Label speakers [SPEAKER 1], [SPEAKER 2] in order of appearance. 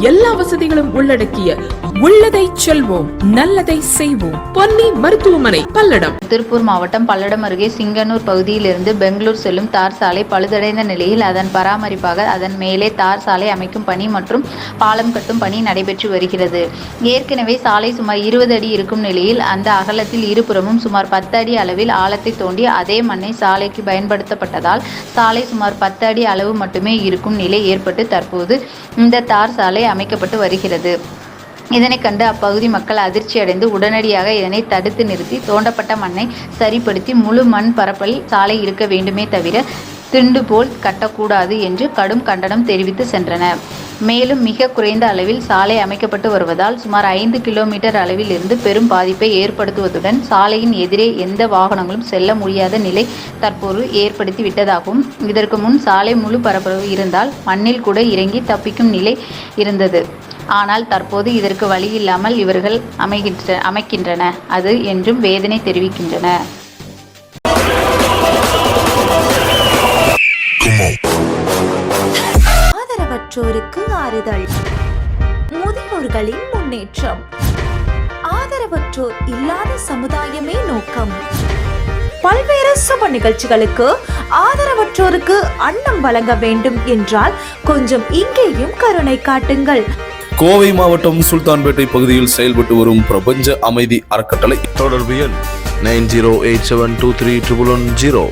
[SPEAKER 1] எல்லா வசதிகளும் உள்ளடக்கிய உள்ளதை செல்வோம் நல்லதை செய்வோம். பொன்னி மருத்துவமனை பல்லடம்.
[SPEAKER 2] திருப்பூர் மாவட்டம் பல்லடம் அருகே சிங்கனூர் பகுதியிலிருந்து பெங்களூர் செல்லும் தார் சாலை பழுதடைந்த நிலையில் அதன் பராமரிப்பாக அதன் மேலே தார் சாலை அமைக்கும் பணி மற்றும் பாலம் கட்டும் பணி நடைபெற்று வருகிறது. ஏற்கனவே சாலை சுமார் இருபது அடி இருக்கும் நிலையில் அந்த அகலத்தில் இருபுறமும் சுமார் பத்து அடி அளவில் ஆழத்தை தோண்டி அதே மண்ணை சாலைக்கு பயன்படுத்தப்பட்டதால் சாலை சுமார் பத்து அடி அளவு மட்டுமே இருக்கும் நிலை ஏற்பட்டு தற்போது இந்த தார் சாலை அமைக்கப்பட்டு வருகிறது. இதனை கண்டு அப்பகுதி மக்கள் அதிர்ச்சியடைந்து உடனடியாக இதனை தடுத்து நிறுத்தி தோண்டப்பட்ட மண்ணை சரிப்படுத்தி முழு மண் பரப்பில் சாலை இருக்க வேண்டுமே தவிர திண்டு போல் கட்டக்கூடாது என்று கடும் கண்டனம் தெரிவித்து சென்றனர் மேலும் மிக குறைந்த அளவில் சாலை அமைக்கப்பட்டு வருவதால் சுமார் ஐந்து கிலோமீட்டர் அளவில் இருந்து பெரும் பாதிப்பை ஏற்படுத்துவதுடன் சாலையின் எதிரே எந்த வாகனங்களும் செல்ல முடியாத நிலை தற்போது ஏற்படுத்தி விட்டதாகவும் இதற்கு முன் சாலை முழு பரப்பளவு இருந்தால் மண்ணில் கூட இறங்கி தப்பிக்கும் நிலை இருந்தது. ஆனால் தற்போது இதற்கு வழி இல்லாமல் இவர்கள் அமைகின்ற அமைக்கின்றன. அது என்றும் வேதனை தெரிவிக்கின்றன.
[SPEAKER 3] ஆதரவற்றோருக்கு ஆறுதல். முதியோர்களின் முன்னேற்றம். ஆதரவற்றோர் இல்லாத சமுதாயமே நோக்கம். பல்வேறு சுப நிகழ்ச்சிகளுக்கு ஆதரவற்றோருக்கு அன்னம் வழங்க வேண்டும் என்றால் கொஞ்சம் இங்கேயும் கருணை காட்டுங்கள்.
[SPEAKER 4] கோவை மாவட்டம் சுல்தான்பேட்டை பகுதியில் செயல்பட்டு வரும் பிரபஞ்ச அமைதி அறக்கட்டளை
[SPEAKER 5] தொடர்பு எண் nine zero eight seven two three triple one zero.